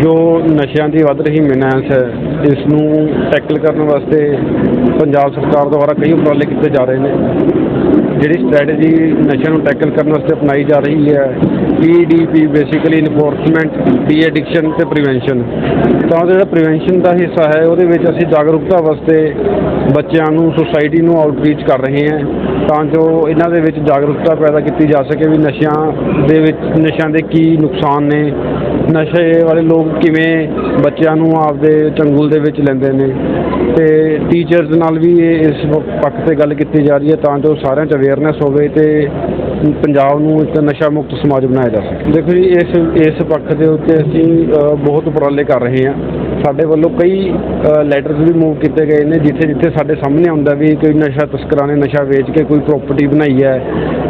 ਜੋ ਨਸ਼ਿਆਂ ਦੀ ਵੱਧ ਰਹੀ ਮੈਨਾਂਸ ਹੈ, ਇਸ ਨੂੰ ਟੈਕਲ ਕਰਨ ਵਾਸਤੇ ਪੰਜਾਬ ਸਰਕਾਰ ਦੁਆਰਾ ਕਈ ਉਪਰਾਲੇ ਕੀਤੇ ਜਾ ਰਹੇ ਨੇ। ਜਿਹੜੀ ਸਟ੍ਰੈਟਜੀ ਨਸ਼ਿਆਂ ਨੂੰ ਟੈਕਲ ਕਰਨ ਵਾਸਤੇ ਅਪਣਾਈ ਜਾ ਰਹੀ ਹੈ PDP basically enforcement de addiction ਤੇ ਪ੍ਰੀਵੈਂਸ਼ਨ ਤਾਂ ਜਿਹੜਾ ਪ੍ਰੀਵੈਂਸ਼ਨ ਦਾ ਹਿੱਸਾ ਹੈ, ਉਹਦੇ ਵਿੱਚ ਅਸੀਂ ਜਾਗਰੂਕਤਾ ਵਾਸਤੇ ਬੱਚਿਆਂ ਨੂੰ ਸੁਸਾਇਟੀ ਨੂੰ ਆਊਟਰੀਚ ਕਰ ਰਹੇ ਹਾਂ। ਤਾਂ ਜੋ ਇਹਨਾਂ ਦੇ ਵਿੱਚ ਜਾਗਰੂਕਤਾ ਪੈਦਾ ਕੀਤੀ ਜਾ ਸਕੇ ਵੀ ਨਸ਼ਿਆਂ ਦੇ ਵਿੱਚ, ਨਸ਼ਿਆਂ ਦੇ ਕੀ ਨੁਕਸਾਨ ਨੇ, ਨਸ਼ੇ ਵਾਲੇ ਲੋਕ ਕਿਵੇਂ ਬੱਚਿਆਂ ਨੂੰ ਆਪਦੇ ਚੰਗੁਲ ਦੇ ਵਿੱਚ ਲੈਂਦੇ ਨੇ। ਤੇ ਟੀਚਰਸ ਨਾਲ ਵੀ ਇਹ ਇਸ ਪੱਖ ਤੇ ਗੱਲ ਕੀਤੀ ਜਾ ਰਹੀ ਹੈ ਤਾਂ ਜੋ ਸਾਰਿਆਂ 'ਚ ਅਵੇਅਰਨੈਸ ਹੋਵੇ ਤੇ ਪੰਜਾਬ ਨੂੰ ਇੱਕ ਨਸ਼ਾ ਮੁਕਤ ਸਮਾਜ ਬਣਾਇਆ ਜਾ ਸਕੇ। ਦੇਖੋ ਜੀ, ਇਸ ਇਸ ਪੱਖ ਦੇ ਉੱਤੇ ਅਸੀਂ ਬਹੁਤ ਉਪਰਾਲੇ ਕਰ ਰਹੇ ਹਾਂ। ਸਾਡੇ ਵੱਲੋਂ ਕਈ ਲੈਟਰਸ ਵੀ ਮੂਵ ਕੀਤੇ ਗਏ ਨੇ ਜਿੱਥੇ ਜਿੱਥੇ ਸਾਡੇ ਸਾਹਮਣੇ ਆਉਂਦਾ ਵੀ ਕੋਈ ਨਸ਼ਾ ਤਸਕਰਾਂ ਨੇ ਨਸ਼ਾ ਵੇਚ ਕੇ ਕੋਈ ਪ੍ਰਾਪਰਟੀ ਬਣਾਈ ਹੈ।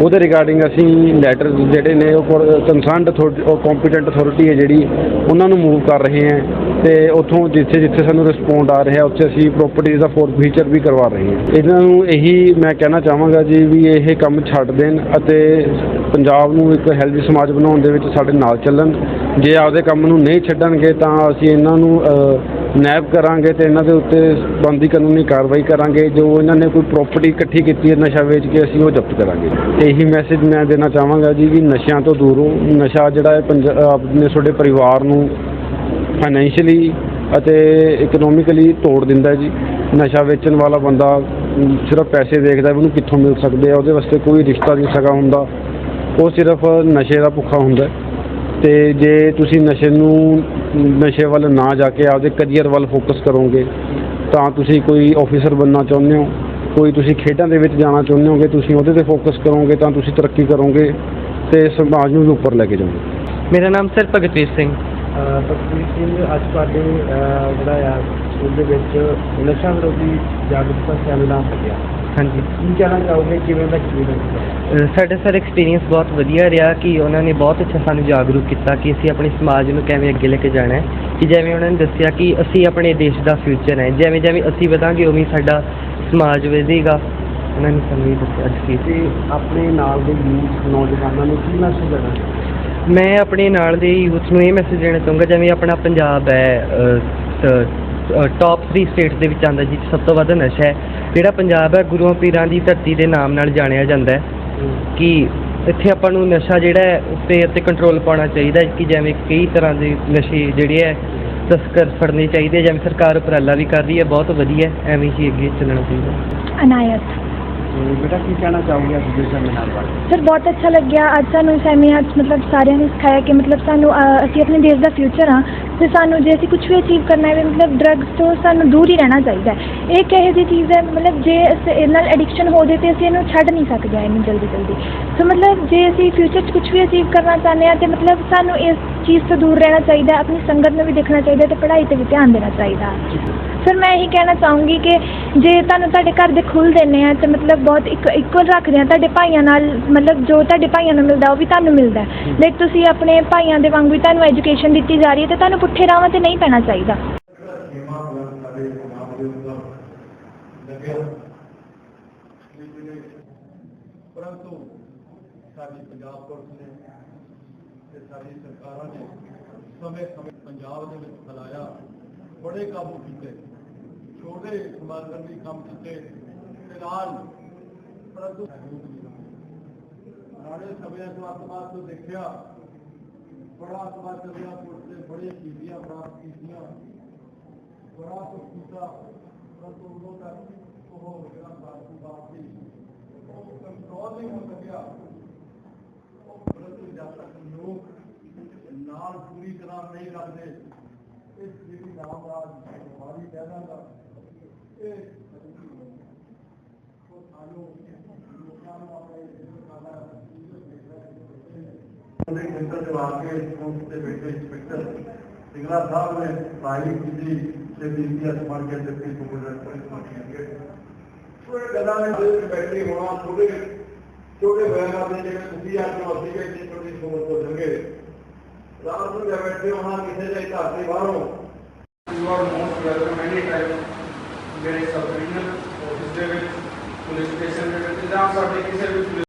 ਉਹਦੇ ਰਿਗਾਰਡਿੰਗ ਅਸੀਂ ਲੈਟਰ ਜਿਹੜੇ ਨੇ ਉਹ ਕੰਸਰਨਡ ਉਹ ਕੰਪੀਟੈਂਟ ਅਥਾਰਟੀ ਹੈ ਜਿਹੜੀ, ਉਹਨਾਂ ਨੂੰ ਮੂਵ ਕਰ ਰਹੇ ਹਾਂ ਤੇ ਉੱਥੋਂ ਜਿੱਥੇ ਜਿੱਥੇ ਸਾਨੂੰ ਰਿਸਪੌਂਡ ਆ ਰਿਹਾ, ਉੱਥੇ ਅਸੀਂ ਪ੍ਰਾਪਰਟੀਜ਼ ਦਾ ਫੋਰ ਫੀਚਰ ਵੀ ਕਰਵਾ ਰਹੇ ਹਾਂ। ਇਹਨਾਂ ਨੂੰ ਇਹੀ ਮੈਂ ਕਹਿਣਾ ਚਾਹਾਂਗਾ ਜੀ ਵੀ ਇਹ ਕੰਮ ਛੱਡ ਦੇਣ ਅਤੇ ਪੰਜਾਬ ਨੂੰ ਇੱਕ ਹੈਲਦੀ ਸਮਾਜ ਬਣਾਉਣ ਦੇ ਵਿੱਚ ਸਾਡੇ ਨਾਲ ਚੱਲਣ। ਜੇ ਆਪਦੇ ਕੰਮ ਨੂੰ ਨਹੀਂ ਛੱਡਣਗੇ ਤਾਂ ਅਸੀਂ ਇਹਨਾਂ ਨੂੰ ਅ, ਨੈਬ ਕਰਾਂਗੇ ਤੇ ਇਹਨਾਂ ਦੇ ਉੱਤੇ ਬੰਦੀ ਕਾਨੂੰਨੀ ਕਾਰਵਾਈ ਕਰਾਂਗੇ। ਜੋ ਇਹਨਾਂ ਨੇ ਕੋਈ ਪ੍ਰਾਪਰਟੀ ਇਕੱਠੀ ਕੀਤੀ ਹੈ ਨਸ਼ਾ ਵੇਚ ਕੇ ਅਸੀਂ ਉਹ ਜ਼ਬਤ ਕਰਾਂਗੇ। ਇਹੀ ਮੈਸੇਜ ਮੈਂ ਦੇਣਾ ਚਾਹਾਂਗਾ ਜੀ ਕਿ ਨਸ਼ਿਆਂ ਤੋਂ ਦੂਰੋਂ ਨਸ਼ਾ ਜਿਹੜਾ ਹੈ ਪੰਜਾਬ ਨੇ ਤੁਹਾਡੇ ਪਰਿਵਾਰ ਨੂੰ ਫਾਈਨੈਂਸ਼ੀਅਲੀ ਅਤੇ ਇਕਨੋਮਿਕਲੀ ਤੋੜ ਦਿੰਦਾ ਜੀ। ਨਸ਼ਾ ਵੇਚਣ ਵਾਲਾ ਬੰਦਾ ਸਿਰਫ ਪੈਸੇ ਦੇਖਦਾ ਵੀ ਉਹਨੂੰ ਕਿੱਥੋਂ ਮਿਲ ਸਕਦੇ ਆ? ਉਹਦੇ ਵਾਸਤੇ ਕੋਈ ਰਿਸ਼ਤਾ ਨਹੀਂ ਸਗਾ ਹੁੰਦਾ। ਉਹ ਸਿਰਫ ਨਸ਼ੇ ਦਾ ਭੁੱਖਾ ਹੁੰਦਾ ਤੇ ਜੇ ਤੁਸੀਂ ਨਸ਼ੇ ਨੂੰ ਨਸ਼ੇ ਵੱਲ ਨਾ ਜਾ ਕੇ ਆਪਦੇ ਕਰੀਅਰ ਵੱਲ ਫੋਕਸ ਕਰੋਗੇ ਤਾਂ ਤੁਸੀਂ ਕੋਈ ਆਫੀਸਰ ਬਣਨਾ ਚਾਹੁੰਦੇ ਹੋ ਕੋਈ ਤੁਸੀਂ ਖੇਡਾਂ ਦੇ ਵਿੱਚ ਜਾਣਾ ਚਾਹੁੰਦੇ ਹੋਗੇ ਤੁਸੀਂ ਉਹਦੇ ਤੇ ਫੋਕਸ ਕਰੋਗੇ ਤਾਂ ਤੁਸੀਂ ਤਰੱਕੀ ਕਰੋਗੇ ਤੇ ਸਮਾਜ ਨੂੰ ਵੀ ਉੱਪਰ ਲੈ ਕੇ ਜਾਓਗੇ। ਮੇਰਾ ਨਾਮ ਸਰ ਭਗਤਵੀਰ ਸਿੰਘ। ਤਕਰੀਰ ਸਿੰਘ ਅੱਜ ਤੁਹਾਡੇ ਅਹ, ਜਿਹੜਾ ਆ ਸਕੂਲ ਦੇ ਵਿੱਚ ਨਸ਼ਾ ਵਿਰੋਧੀ ਜਾਗਰੂਕਤਾ ਸੈਮੀਨਾਰ ਲੱਗਿਆ। ਹਾਂਜੀ। ਕੀ ਕਹਿਣਾ ਚਾਹੋਗੇ ਕਿਵੇਂ ਦਾ ਅਹ ਸਾਡਾ ਸਰ ਐਕਸਪੀਰੀਅੰਸ ਬਹੁਤ ਵਧੀਆ ਰਿਹਾ ਕਿ ਉਹਨਾਂ ਨੇ ਬਹੁਤ ਅੱਛਾ ਸਾਨੂੰ ਜਾਗਰੂਕ ਕੀਤਾ ਕਿ ਅਸੀਂ ਆਪਣੇ ਸਮਾਜ ਨੂੰ ਕਿਵੇਂ ਅੱਗੇ ਲੈ ਕੇ ਜਾਣਾ ਹੈ। ਕਿ ਜਿਵੇਂ ਉਹਨਾਂ ਨੇ ਦੱਸਿਆ ਕਿ ਅਸੀਂ ਆਪਣੇ ਦੇਸ਼ ਦਾ ਫਿਊਚਰ ਹੈ। ਜਿਵੇਂ ਜਿਵੇਂ ਅਸੀਂ ਵਧਾਂਗੇ ਉਵੇਂ ਸਾਡਾ ਸਮਾਜ ਵਧੇਗਾ। ਉਹਨਾਂ ਨੇ ਸਾਨੂੰ ਇਹ ਦੱਸਿਆ ਅੱਜ ਕੀ ਤੇ ਆਪਣੇ ਨਾਲ ਦੇ ਯੂਥ ਨੌਜਵਾਨਾਂ ਨੂੰ ਕੀ ਮੈਸੇਜ ਦੇਣਾ ਮੈਂ ਆਪਣੇ ਨਾਲ ਦੇ ਯੂਥ ਨੂੰ ਇਹ ਮੈਸੇਜ ਦੇਣਾ ਚਾਹੂੰਗਾ ਜਿਵੇਂ ਆਪਣਾ ਪੰਜਾਬ ਹੈ ਟੌਪ 3 ਸਟੇਟਸ ਦੇ ਵਿੱਚ ਆਉਂਦਾ ਜਿੱਥੇ ਸਭ ਤੋਂ ਵੱਧ ਨਸ਼ਾ ਹੈ। ਜਿਹੜਾ ਪੰਜਾਬ ਹੈ ਗੁਰੂਆਂ ਪੀਰਾਂ ਦੀ ਧਰਤੀ ਦੇ ਨਾਮ ਨਾਲ ਜਾਣਿਆ ਜਾਂਦਾ ਹੈ। ਕਿ ਇੱਥੇ ਆਪਾਂ ਨੂੰ ਨਸ਼ਾ ਜਿਹੜਾ ਹੈ, ਉੱਤੇ ਅਤੇ ਕੰਟਰੋਲ ਪਾਉਣਾ ਚਾਹੀਦਾ ਕਿ ਜਿਵੇਂ ਕਈ ਤਰ੍ਹਾਂ ਦੇ ਨਸ਼ੇ ਜਿਹੜੇ ਹੈ, ਤਸਕਰ ਫੜਨੇ ਚਾਹੀਦੇ ਜਿਵੇਂ ਸਰਕਾਰ ਉਪਰਾਲਾ ਵੀ ਕਰ ਰਹੀ ਹੈ, ਬਹੁਤ ਵਧੀਆ ਐਵੇਂ ਹੀ ਅੱਗੇ ਚੱਲਣਾ ਚਾਹੀਦਾ ਅਨਾਇਤ। ਤੇ ਬੇਟਾ ਕੀ ਕਹਿਣਾ ਚਾਹੋਗੇ ਅੱਜ ਦੇ ਸੈਮੀਨਾਰ ਬਾਰੇ? ਸਰ ਬਹੁਤ ਅੱਛਾ ਲੱਗਿਆ। ਅੱਜ ਸਾਨੂੰ ਸੈਮੀਨਾਰ 'ਚ ਮਤਲਬ ਸਾਰਿਆਂ ਨੇ ਸਿਖਾਇਆ ਕਿ ਮਤਲਬ ਸਾਨੂੰ ਅਹ, ਅਸੀਂ ਆਪਣੇ ਦੇਸ਼ ਦਾ ਫਿਊਚਰ ਹਾਂ ਤੇ ਸਾਨੂੰ ਜੇ ਅਸੀਂ ਕੁਝ ਵੀ ਅਚੀਵ ਕਰਨਾ ਹੈ ਮਤਲਬ ਡਰੱਗਸ ਤੋਂ ਸਾਨੂੰ ਦੂਰ ਹੀ ਰਹਿਣਾ ਚਾਹੀਦਾ ਹੈ। ਇਹ ਕਿਹੋ ਜਿਹੀ ਚੀਜ਼ ਹੈ? ਮਤਲਬ ਜੇ ਅਸੀਂ ਇਹਦੇ ਨਾਲ ਐਡਿਕਸ਼ਨ ਹੋ ਜੇ ਤੇ ਅਸੀਂ ਇਹਨੂੰ ਛੱਡ ਨਹੀਂ ਸਕਦੇ ਹਾਂ ਇਹਨੂੰ ਜਲਦੀ ਜਲਦੀ ਸੋ ਮਤਲਬ ਜੇ ਅਸੀਂ ਫਿਊਚਰ 'ਚ ਕੁਝ ਵੀ ਅਚੀਵ ਕਰਨਾ ਚਾਹੁੰਦੇ ਹਾਂ ਤੇ ਮਤਲਬ ਸਾਨੂੰ ਇਸ ਚੀਜ਼ ਤੋਂ ਦੂਰ ਰਹਿਣਾ ਚਾਹੀਦਾ, ਆਪਣੀ ਸੰਗਤ ਨੂੰ ਵੀ ਦੇਖਣਾ ਚਾਹੀਦਾ ਤੇ ਪੜ੍ਹਾਈ ਤੇ ਵੀ ਧਿਆਨ ਦੇਣਾ ਚਾਹੀਦਾ। ਸਰ, ਮੈਂ ਇਹੀ ਕਹਿਣਾ ਚਾਹੂੰਗੀ ਕਿ ਜੇ ਤੁਹਾਨੂੰ ਤੁਹਾਡੇ ਘਰ ਦੇ ਖੁੱਲ ਦਿੰਦੇ ਆ ਤੇ ਮਤਲਬ ਬਹੁਤ ਇੱਕ ਇਕੁਅਲ ਰੱਖਦੇ ਆ, ਤੁਹਾਡੇ ਭਾਈਆਂ ਨਾਲ ਮਤਲਬ ਜੋ ਤੁਹਾਡੇ ਭਾਈਆਂ ਨੂੰ ਮਿਲਦਾ ਉਹ ਵੀ ਤੁਹਾਨੂੰ ਮਿਲਦਾ। ਲਾਈਕ ਤੁਸੀਂ ਆਪਣੇ ਭਾਈਆਂ ਦੇ ਵਾਂਗ ਵੀ ਤੁਹਾਨੂੰ ਐਜੂਕੇਸ਼ਨ ਦਿੱਤੀ ਜਾ ਰਹੀ ਹੈ ਤੇ ਤੁਹਾਨੂੰ ਪੁੱਠੇ ਰਾਹਾਂ ਤੇ ਨਹੀਂ ਪੈਣਾ ਚਾਹੀਦਾ। ਪਰੰਤੂ ਸਾਡੀ ਪੰਜਾਬ ਪੁਲਿਸ ਨੇ ਤੇ ਸਾਡੀ ਸਰਕਾਰਾਂ ਨੇ ਸਮੇਂ ਸਮੇਂ ਪੰਜਾਬ ਦੇ ਵਿੱਚ ਫੈਲਾਇਆ, ਬੜੇ ਕਾਬੂ ਕੀਤੇ, ਛੋਟੇ ਸਮਾਜਨ ਵੀ ਕੰਮ ਕੀਤੇ ਤੇ ਨਾਲ ਪਰੰਤੂ ਨਾਲੇ ਸਮੇਂ ਤੋਂ ਅੱਤਵਾਦ ਤੋਂ ਦੇਖਿਆ, ਬੜਾ ਅੱਤਵਾਦ ਚੱਲਿਆ ਪੁਲਿਸ ਨੇ ਬੜੇ ਕੀਤੀਆਂ ਪ੍ਰਾਪਤ ਕੀਤੀਆਂ ਬੜਾ ਕੁਝ ਕੀਤਾ ਪਰੰਤੂ ਉਦੋਂ ਤੱਕ ਉਹ ਜਿਹੜਾ ਬਾਪੂ ਬਾਪ ਸੀ ਉਹ ਕੰਟਰੋਲ ਨਹੀਂ ਹੋ ਸਕਿਆ। ਉਹ ਪਰੰਤੂ ਜਦ ਤੱਕ ਲੋਕ ਨਾਲ ਪੂਰੀ ਤਰ੍ਹਾਂ ਨਹੀਂ ਰੱਖਦੇ ਇਸ ਜਿਹੜੀ ਨਾਮ ਰਾਜ ਬਿਮਾਰੀ ਕਹਿਣਾ ਦਾ ਇਹ ਉਹ ਸਾਨੂੰ ਲੋਕਾਂ ਨੂੰ ਆਪਣੇ ਜਿਸਮ ਦਾ ਉਹਦੇ ਕੇਂਦਰ ਦੇ ਵਾਕੇ ਉਸ ਦੇ ਬੈਠੇ ਇੰਸਪੈਕਟਰ ਸਿੰਗਲਾ ਸਾਹਿਬ ਨੇ ਫਾਈਲ ਕੀਤੀ ਤੇ ਬੀਪੀਐਸ ਬਣ ਕੇ ਡਿਪਟੀ ਕਮਿਸ਼ਨਰ ਪੁਲਿਸ ਬਣ ਕੇ ਰਾਤ ਨੂੰ ਜਦ ਬੈਠੇ ਹੋਣਾ ਕਿਸੇ ਦੇ ਘਰ ਦੇ ਬਾਹਰੋਂ। You are most welcome anytime, ਮੇਰੇ ਸਬ ਡਿਵੀਜ਼ਨਲ ਆਫਿਸ ਦੇ ਵਿੱਚ ਪੁਲਿਸ ਸਟੇਸ਼ਨ ਦੇ ਵਿੱਚ, ਜਾਂ ਸਾਡੇ ਕਿਸੇ ਵੀ ਪੁਲਿਸ